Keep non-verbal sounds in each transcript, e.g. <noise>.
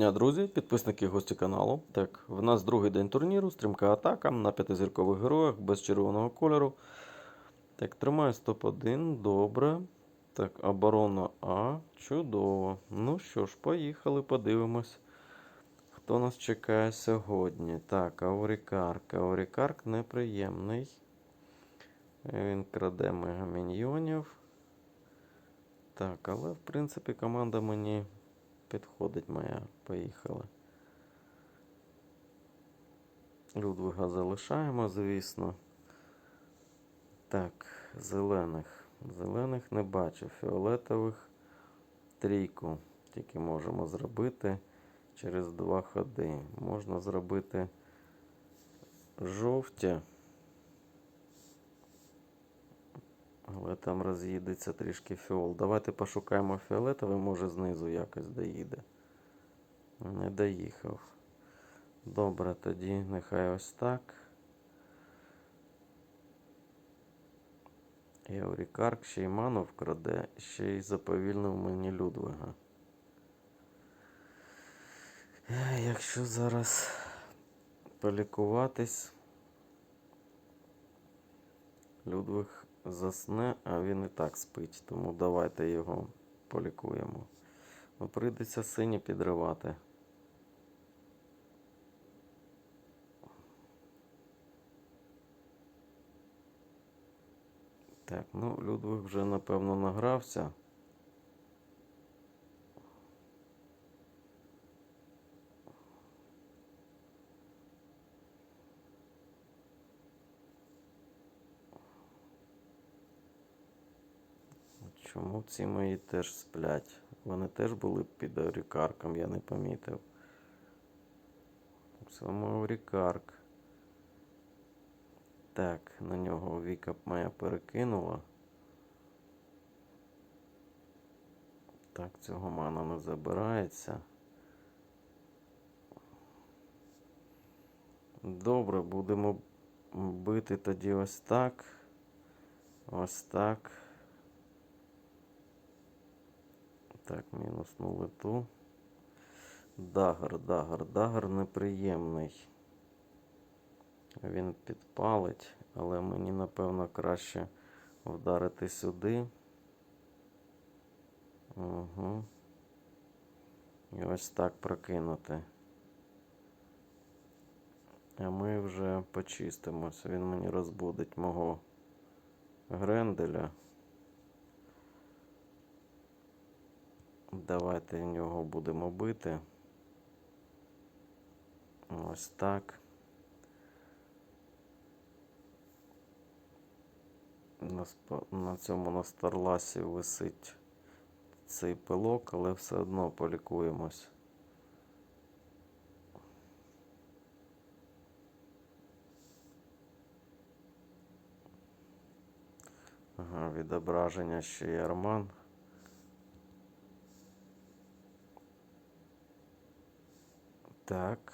дня, друзі, підписники і гості каналу. Так, в нас другий день турніру, стрімка атака на п'ятизіркових героях без червоного кольору. Так, тримаю стоп-1, добре. Так, оборона А. Чудово. Ну що ж, поїхали, подивимось. Хто нас чекає сьогодні? Так, Аурікарк. Аурікарк неприємний. Він краде мегаміньйонів. Так, але в принципі команда мені підходить моя. Поїхали. Людвига залишаємо, звісно. Так, зелених. Зелених не бачу. Фіолетових трійку. Тільки можемо зробити через два ходи. Можна зробити жовті. Але там роз'їдеться трішки фіол. Давайте пошукаємо фіолетовий, може знизу якось доїде. Не доїхав. Добре, тоді нехай ось так. Еурікарк ще й ману вкраде, ще й заповільнив мені Людвига. Якщо зараз полікуватись, Людвиг засне, а він і так спить, тому давайте його полікуємо. Ну, прийдеться сині підривати. Так, ну, Людвиг вже, напевно, награвся. Чому ці мої теж сплять? Вони теж були під аурікарком, я не помітив. Саме аурікарк. Так, на нього Віка моя перекинула. Так, цього мана не забирається. Добре, будемо бити тоді ось так. Ось так. Так, мінусну лету. Дагер, дагер, дагер неприємний. Він підпалить, але мені, напевно, краще вдарити сюди. Угу. І ось так прокинути. А ми вже почистимося. Він мені розбудить мого Гренделя. Давайте нього будемо бити. Ось так. На цьому на Старласі висить цей пилок, але все одно полікуємось. Ага, відображення ще й Арман. Так.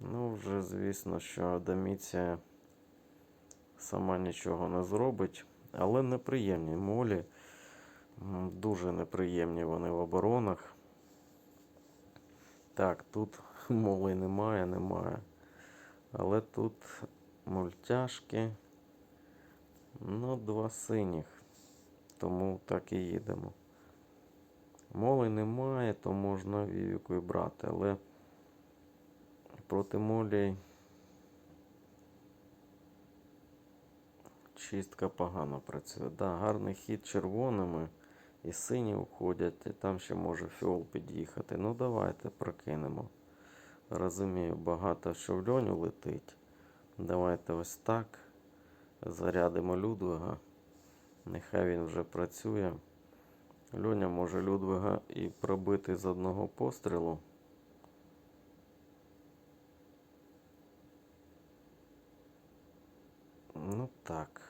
Ну, вже звісно, що Адаміція сама нічого не зробить, але неприємні молі. Дуже неприємні вони в оборонах. Так, тут <laughs> моли немає, немає. Але тут мультяшки. Ну, два синіх. Тому так і їдемо. Моли немає, то можна вівіку і брати, але проти молей чистка погано працює. Да, гарний хід червоними і сині уходять, і там ще може фіол під'їхати. Ну давайте прокинемо. Розумію, багато що в льоню летить. Давайте ось так. Зарядимо Людвига. Нехай він вже працює. Льоня може Людвига і пробити з одного пострілу. Ну так.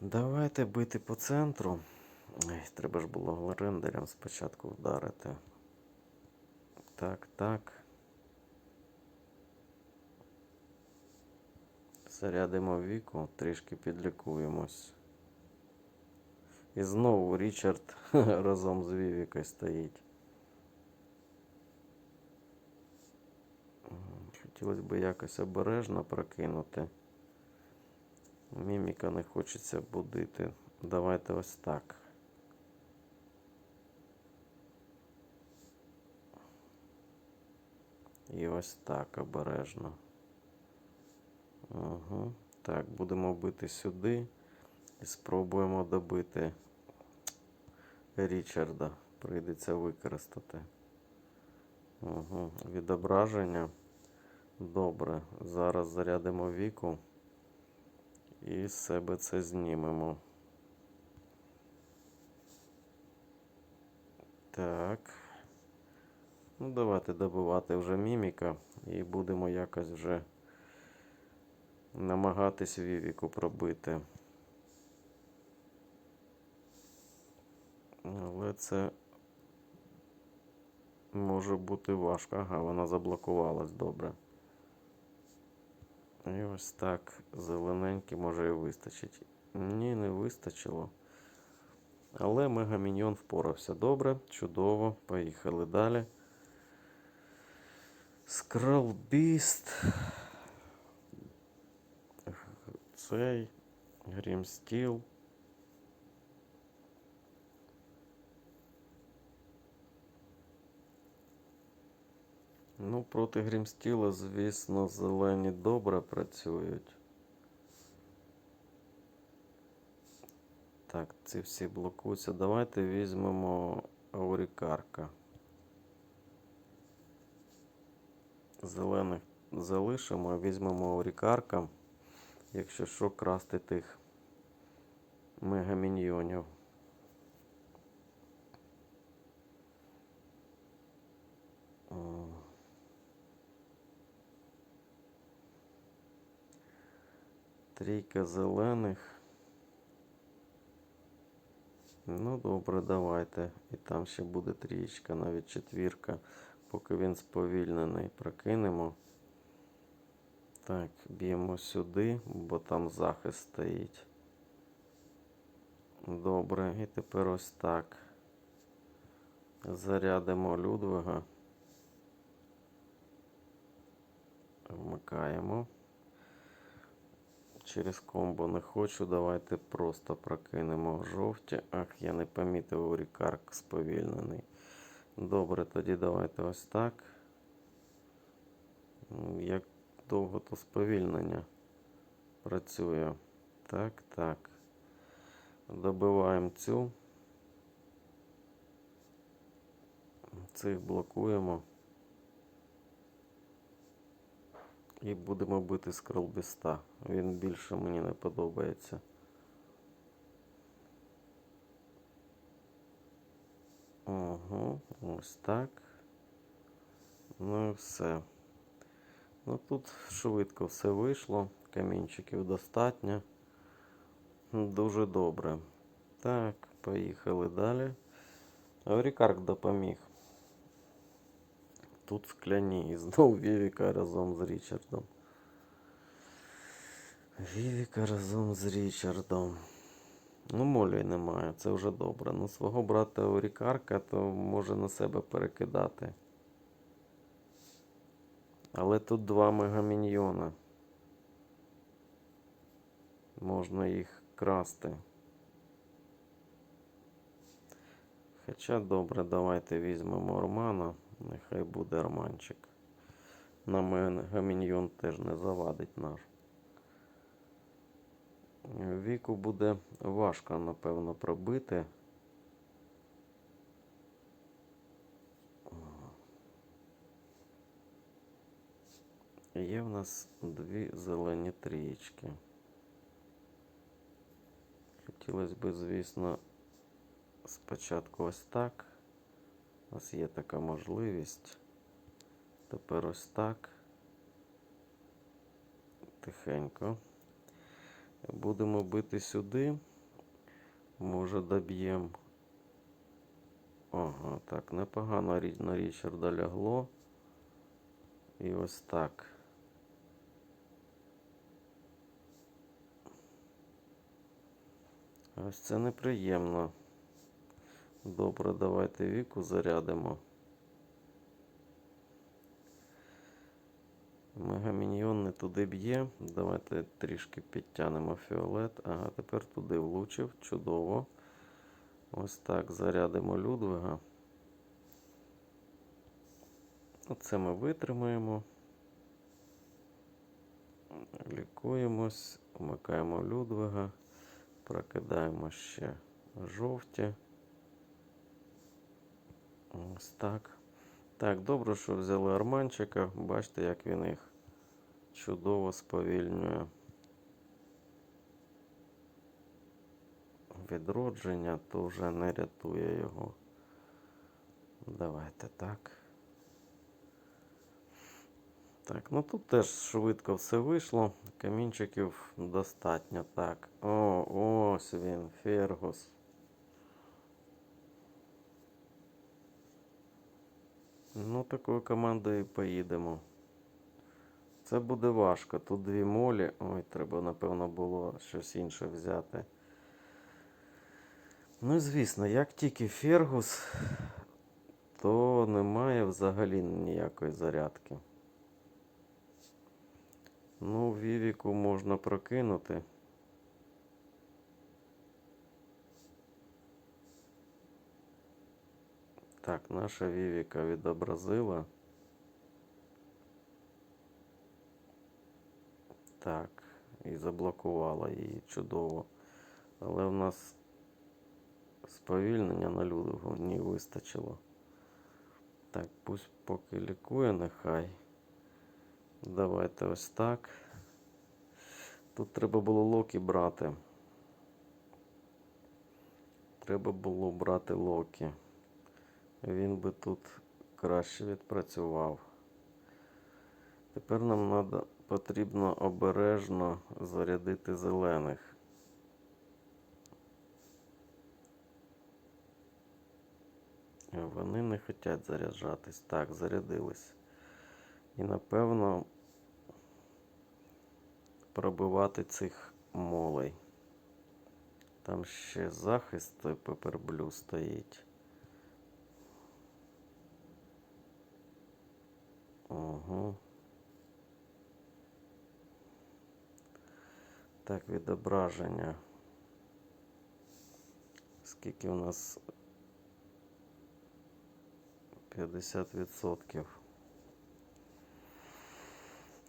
Давайте бити по центру. Ей, треба ж було рендером спочатку вдарити. Так, так. Зарядимо віку, трішки підлікуємось. І знову Річард <laughs> разом з Вівікою стоїть. Хотілося б якось обережно прокинути. Міміка не хочеться будити. Давайте ось так. І ось так обережно. Угу. Так, будемо бити сюди і спробуємо добити Річарда. Прийдеться використати. Угу. Відображення. Добре. Зараз зарядимо віку і з себе це знімемо. Так. Ну, давайте добивати вже міміка і будемо якось вже намагатись Вівіку пробити. Але це може бути важко. Ага, вона заблокувалась добре. І ось так зелененький може і вистачить. Ні, не вистачило. Але Мегаміньйон впорався добре, чудово. Поїхали далі. Скралбіст. Цей. Грімстіл. Ну, проти Грімстіла, звісно, зелені добре працюють. Так, ці всі блокуються. Давайте візьмемо Аурікарка. Зелених залишимо, візьмемо Аурікарка. Якщо що, красти тих мегаміньйонів. Трійка зелених. Ну, добре, давайте. І там ще буде трієчка, навіть четвірка, поки він сповільнений. Прокинемо. Так, б'ємо сюди, бо там захист стоїть. Добре, і тепер ось так. Зарядимо Людвига. Вмикаємо. Через комбо не хочу. Давайте просто прокинемо жовті. Ах, я не помітив Урікарк сповільнений. Добре, тоді давайте ось так. Як довго то сповільнення працює. Так, так. Добиваємо цю. Цих блокуємо. І будемо бити з кролбіста. Він більше мені не подобається. Угу, ось так. Ну і все. Ну тут швидко все вийшло. Камінчиків достатньо. Дуже добре. Так, поїхали далі. Рікарк допоміг. Тут скляні. І знов Вівіка разом з Річардом. Вівіка разом з Річардом. Ну, молі немає, це вже добре. Ну, свого брата Орікарка, то може на себе перекидати. Але тут два мегаміньйона. Можна їх красти. Хоча добре, давайте візьмемо Ормана. Нехай буде Арманчик. На мегаміньйон теж не завадить наш. Віку буде важко, напевно, пробити. Є в нас дві зелені трієчки. Хотілося б, звісно, спочатку ось так. У нас є така можливість. Тепер ось так. Тихенько. Будемо бити сюди. Може доб'ємо. Ага, так, непогано на Річарда лягло. І ось так. Ось це неприємно. Добре, давайте віку зарядимо. Мегаміньйон не туди б'є. Давайте трішки підтягнемо фіолет. Ага, тепер туди влучив. Чудово. Ось так зарядимо Людвига. Оце ми витримаємо. Лікуємось, вмикаємо Людвига, прокидаємо ще жовті. Ось так. Так, добре, що взяли арманчика. Бачите, як він їх чудово сповільнює. Відродження то вже не рятує його. Давайте так. Так, ну тут теж швидко все вийшло. Камінчиків достатньо. Так. О, ось він, Фергус. Ну, такою командою і поїдемо. Це буде важко. Тут дві молі. Ой, треба, напевно, було щось інше взяти. Ну, і звісно, як тільки Фергус, то немає взагалі ніякої зарядки. Ну, Вівіку можна прокинути. Так, наша Вівіка відобразила. Так, і заблокувала її чудово. Але в нас сповільнення на Людвигу не вистачило. Так, пусть поки лікує, нехай. Давайте ось так. Тут треба було Локі брати. Треба було брати Локі. Він би тут краще відпрацював. Тепер нам надо, потрібно обережно зарядити зелених. Вони не хочуть заряджатись. Так, зарядились. І напевно пробивати цих молей. Там ще захист пеперблю стоїть. Угу. Так, відображення. Скільки у нас 50%.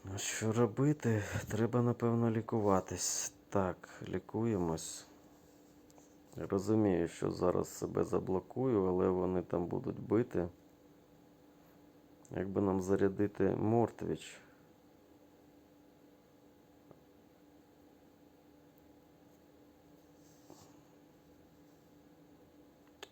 А що робити? Треба, напевно, лікуватись. Так, лікуємось. Розумію, що зараз себе заблокую, але вони там будуть бити. Якби нам зарядити Мортвіч.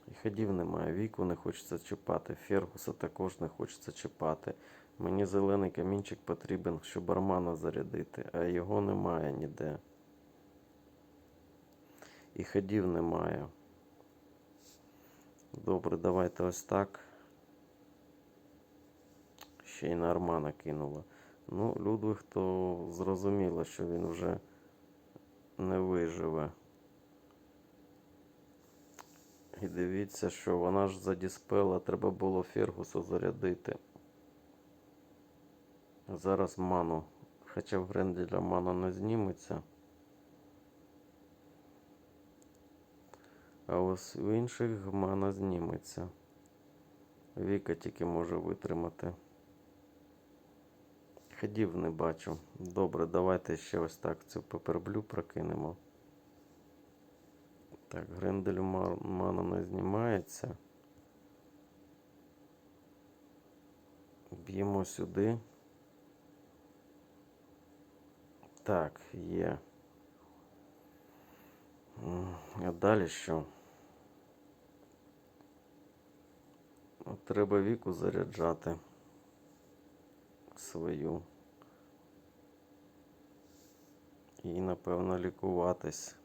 І ходів немає, віку не хочеться чіпати, Фергуса також не хочеться чіпати. Мені зелений камінчик потрібен, щоб армана зарядити, а його немає ніде. І ходів немає. Добре, давайте ось так. Ще й на армана кинула. Ну, Людвиг то зрозуміло, що він вже не виживе. І дивіться, що вона ж задіспела, треба було Фергуса зарядити. Зараз ману. Хоча в Гренделя мана не зніметься. А ось у інших мана зніметься. Віка тільки може витримати. Ходів не бачу. Добре, давайте ще ось так цю пеперблю прокинемо. Так, Гренделю ма- мана не знімається. Б'ємо сюди. Так, є. А далі що? От Треба віку заряджати свою. І, напевно, лікуватись.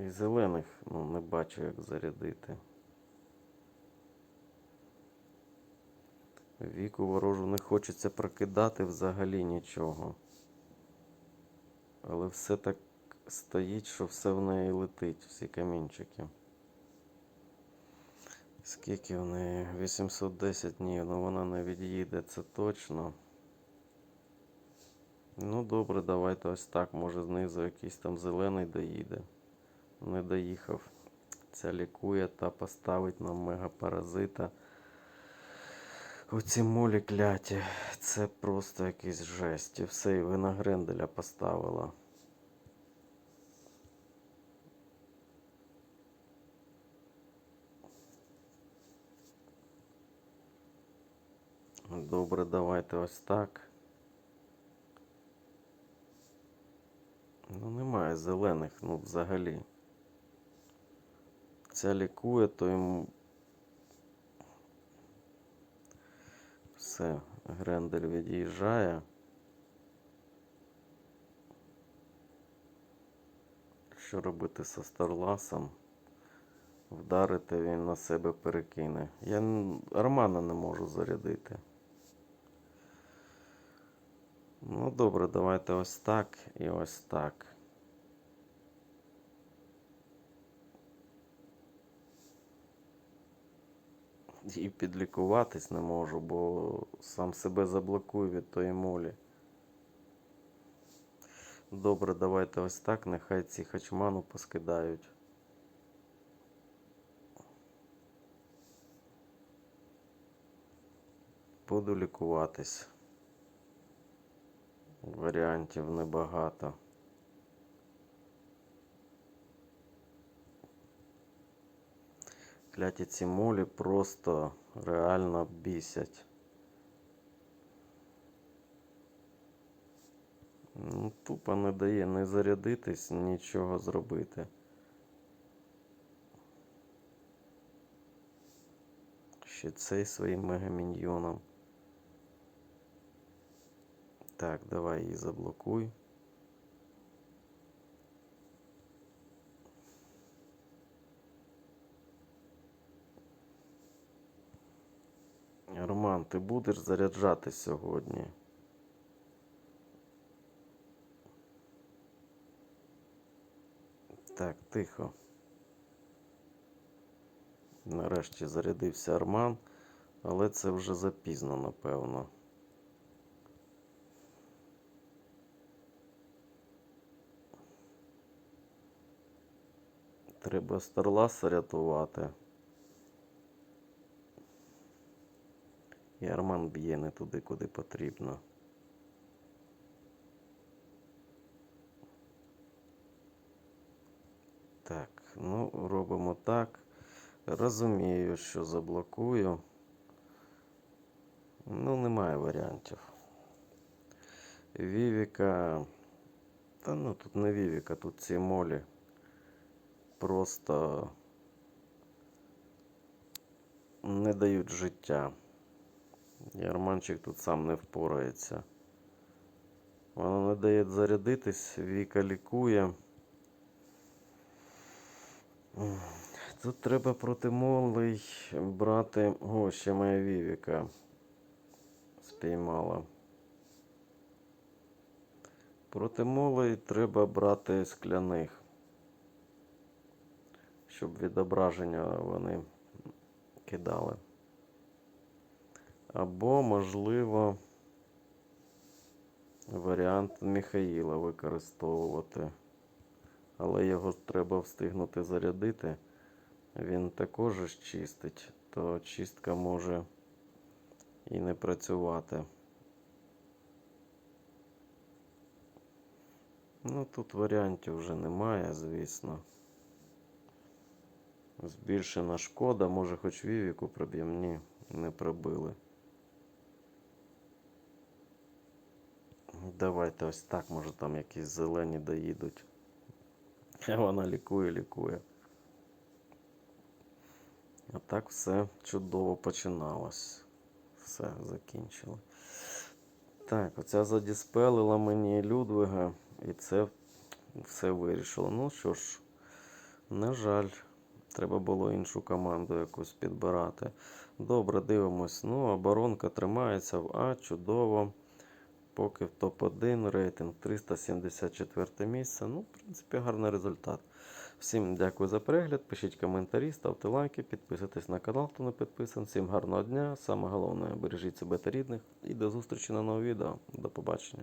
І зелених, ну, не бачу, як зарядити. Віку ворожу не хочеться прокидати взагалі нічого. Але все так стоїть, що все в неї летить, всі камінчики. Скільки в неї? 810 днів, ну вона не від'їде, це точно. Ну добре, давайте ось так. Може знизу якийсь там зелений доїде. Не доїхав. Ця лікує та поставить нам мегапаразита. Оці молі кляті. Це просто якийсь жесть. І все, і виногренделя поставила. Добре, давайте ось так. Ну, немає зелених, ну, взагалі. Ця лікує, то йому. Все, Грендель від'їжджає. Що робити зі Старласом? Вдарити він на себе перекине. Я Армана не можу зарядити. Ну, добре, давайте ось так і ось так. І підлікуватись не можу, бо сам себе заблокую від тої молі. Добре, давайте ось так. Нехай ці хачману поскидають. Буду лікуватись. Варіантів небагато. Кляті ці молі просто реально бісять. Ну, тупо не дає не зарядитись, нічого зробити. Ще цей своїм мегаміньйоном. Так, давай її заблокуй. Роман, ти будеш заряджати сьогодні? Так, тихо. Нарешті зарядився Арман, але це вже запізно, напевно. Треба Старласа рятувати. І Арман б'є не туди, куди потрібно. Так, ну, робимо так. Розумію, що заблокую. Ну, немає варіантів. Вівіка. Та ну тут не Вівіка, тут ці молі. Просто не дають життя. Ярманчик тут сам не впорається. Воно не дає зарядитись, Віка лікує. Тут треба проти молей брати. О, ще моя Вівіка спіймала. Проти молей треба брати скляних, щоб відображення вони кидали. Або, можливо, варіант Міхаїла використовувати. Але його треба встигнути зарядити. Він також чистить, то чистка може і не працювати. Ну, тут варіантів вже немає, звісно. Збільшена шкода, може хоч Вівіку проб'ємо. Ні, не пробили. Давайте ось так, може там якісь зелені доїдуть. Вона лікує, лікує. А так все чудово починалось. Все, закінчили. Так, оця задіспелила мені Людвига, і це все вирішило. Ну що ж, на жаль, Треба було іншу команду якусь підбирати. Добре, дивимось. Ну, оборонка тримається в А, чудово. Поки в топ-1 рейтинг 374 місце. Ну, в принципі, гарний результат. Всім дякую за перегляд. Пишіть коментарі, ставте лайки, підписуйтесь на канал, хто не підписаний. Всім гарного дня. Саме головне, бережіть себе та рідних. І до зустрічі на новому відео. До побачення.